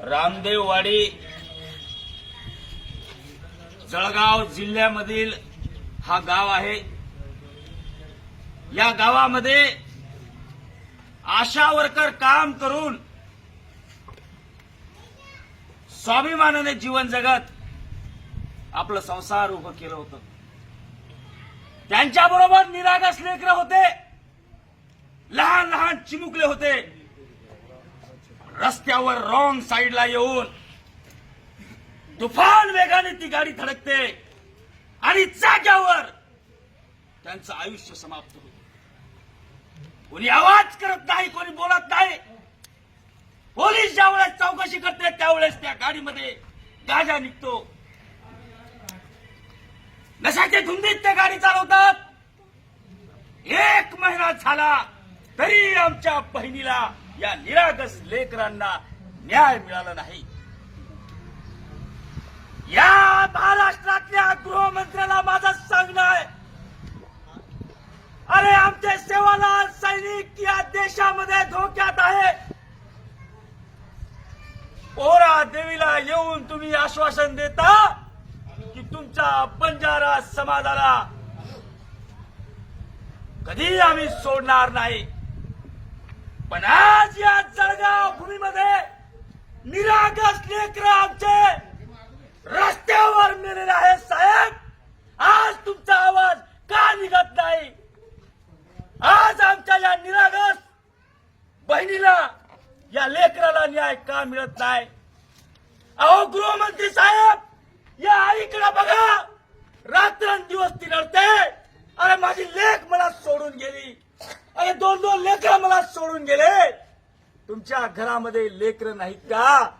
रामदेववाडी जळगाव जिल्ह्यामधील हा गाव आहे. या गावामध्ये आशा वर्कर काम करून स्वाभिमानाने जीवन जगत आपलं संसार उभं केलं होतं. त्यांच्याबरोबर निरागस लेकर होते. लहान लहान चिमुकले होते. रस्त्यावर रॉंग साईडला येऊन तुफान वेगाने ती गाडी धडकते आणि जाग्यावर त्यांचं आयुष्य समाप्त होत. कोणी आवाज करत नाही कोणी बोलत नाही. पोलीस ज्यावेळेस चौकशी करते त्यावेळेस त्या गाडीमध्ये गाजा निघतो. नशाच्या धुंदीत त्या गाडी चालवतात. एक महिना झाला तरी आमच्या बहिणीला या निरागस लेकरांना न्याय मिळाला नाही. या महाराष्ट्रातल्या गृहमंत्र्याला माझं सांगणं आहे. अरे आमचे सेवालाल सैनिक या देशामध्ये धोक्यात आहे. ओरा देवीला येऊन तुम्ही आश्वासन देता की तुमच्या बंजारा समाजाला कधी आम्ही सोडणार नाही. पण आज या जळगाव भूमीमध्ये निरागस लेकर आमचे रस्त्यावर मेलेले आहे साहेब. आज तुमचा आवाज का निघत नाही? आज आमच्या या निरागस बहिणीला या लेकराला न्याय का मिळत नाही? अहो गृहमंत्री साहेब या आईकडे बघा. रात्रंदिवस ती लढते अरे माझी लेख मला सोडून गेली. अरे दोन दोन लेकर मला सोडून गेले. तुमच्या घरामध्ये लेकर नाहीत का?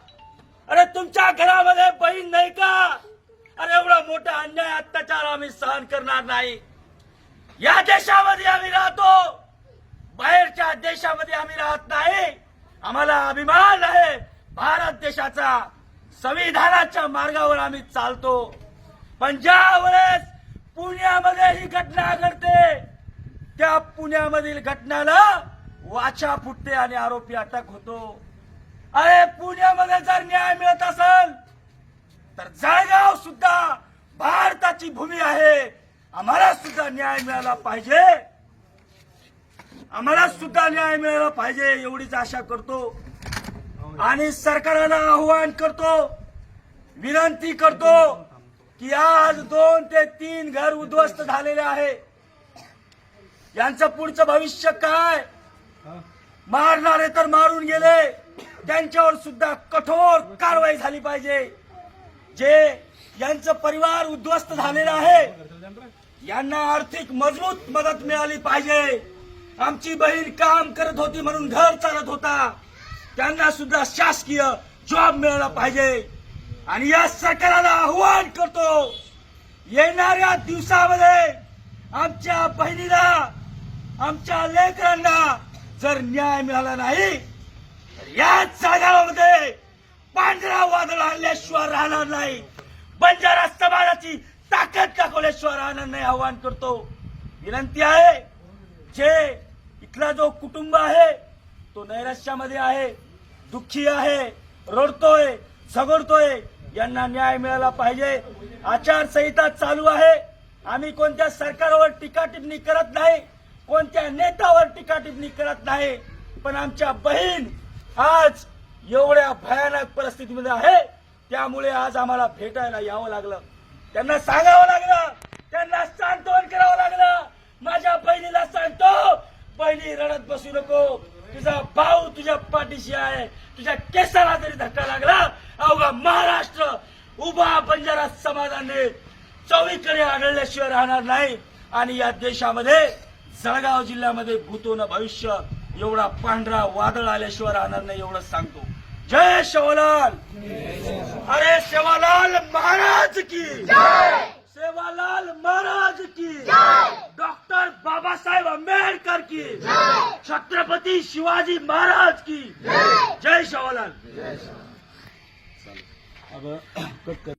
अरे तुमच्या घरामध्ये बहीण नाही का? अरे एवढा मोठा अन्याय अत्याचार आम्ही सहन करणार नाही. या देशामध्ये आम्ही राहतो. बाहेरच्या देशामध्ये आम्ही राहत नाही. आम्हाला अभिमान आहे. भारत देशाचा संविधानाच्या मार्गावर आम्ही चालतो. पण ज्या वेळेस पुण्यामध्ये ही घटना त्या पुण्यामधील घटनाला वाचा फुटते आणि आरोपी अटक होतो. अरे पुण्यामध्ये जर न्याय मिळत असेल तर जळगाव सुद्धा भारताची भूमी आहे. आम्हाला सुद्धा न्याय मिळाला पाहिजे. आम्हाला सुद्धा न्याय मिळाला पाहिजे एवढीच आशा करतो. आणि सरकारला आव्हान करतो विनंती करतो की आज दोन ते तीन घर उद्ध्वस्त झालेले आहे. यांचं पुढचं भविष्य काय? मारणारे तर मारून गेले. त्यांच्यावर सुद्धा कठोर कारवाई झाली पाहिजे. जे यांचं परिवार उद्ध्वस्त झालेलं आहे यांना आर्थिक मजबूत मदत मिळाली पाहिजे. आमची बहीण काम करत होती म्हणून घर चालत होता. त्यांना सुद्धा शासकीय जॉब मिळाला पाहिजे. आणि या सरकारला आव्हान करतो. येणाऱ्या दिवसामध्ये आमच्या बहिणीला आमच्या लेकरांना जर न्याय मिळाला नाही तर याच जागामध्ये पांढरा वादळ आणल्याशिवाय राहणार नाही. बंजारा समाजाची ताकद दाखवल्याशिवाय राहणार नाही आव्हान करतो. विनंती आहे जे इथला जो कुटुंब आहे तो नैराश्यामध्ये आहे दुःखी आहे रडतोय झगडतोय यांना न्याय मिळाला पाहिजे. आचारसंहिता चालू आहे. आम्ही कोणत्या सरकारवर टीका टिप्पणी करत नाही कोणत्या नेत्यावर टीका टिप्पणी करत नाही पण आमच्या बहीण आज एवढ्या भयानक परिस्थितीमध्ये आहे त्यामुळे आज आम्हाला भेटायला यावं लागलं. त्यांना सांगावं लागलं त्यांना सांत्वन करावं लागलं. माझ्या बहिणीला सांगतो बहिणी रडत बसू नको. तुझा भाऊ तुझ्या पाठीशी आहे. तुझ्या केसाला जरी धक्का लागला अवघा महाराष्ट्र उभा बंजारा समाजाने चौवीकडे आढळल्याशिवाय राहणार नाही. आणि या देशामध्ये जळगाव जिल्ह्यामध्ये भूतोन भविष्य एवढा पांढरा वादळ आल्याशिवाय राहणार नाही एवढं सांगतो. जय शेवालाल! अरे शेवालाल महाराज की! सेवालाल महाराज की! डॉक्टर बाबासाहेब आंबेडकर की! छत्रपती शिवाजी महाराज की! जय शेवालाल! अब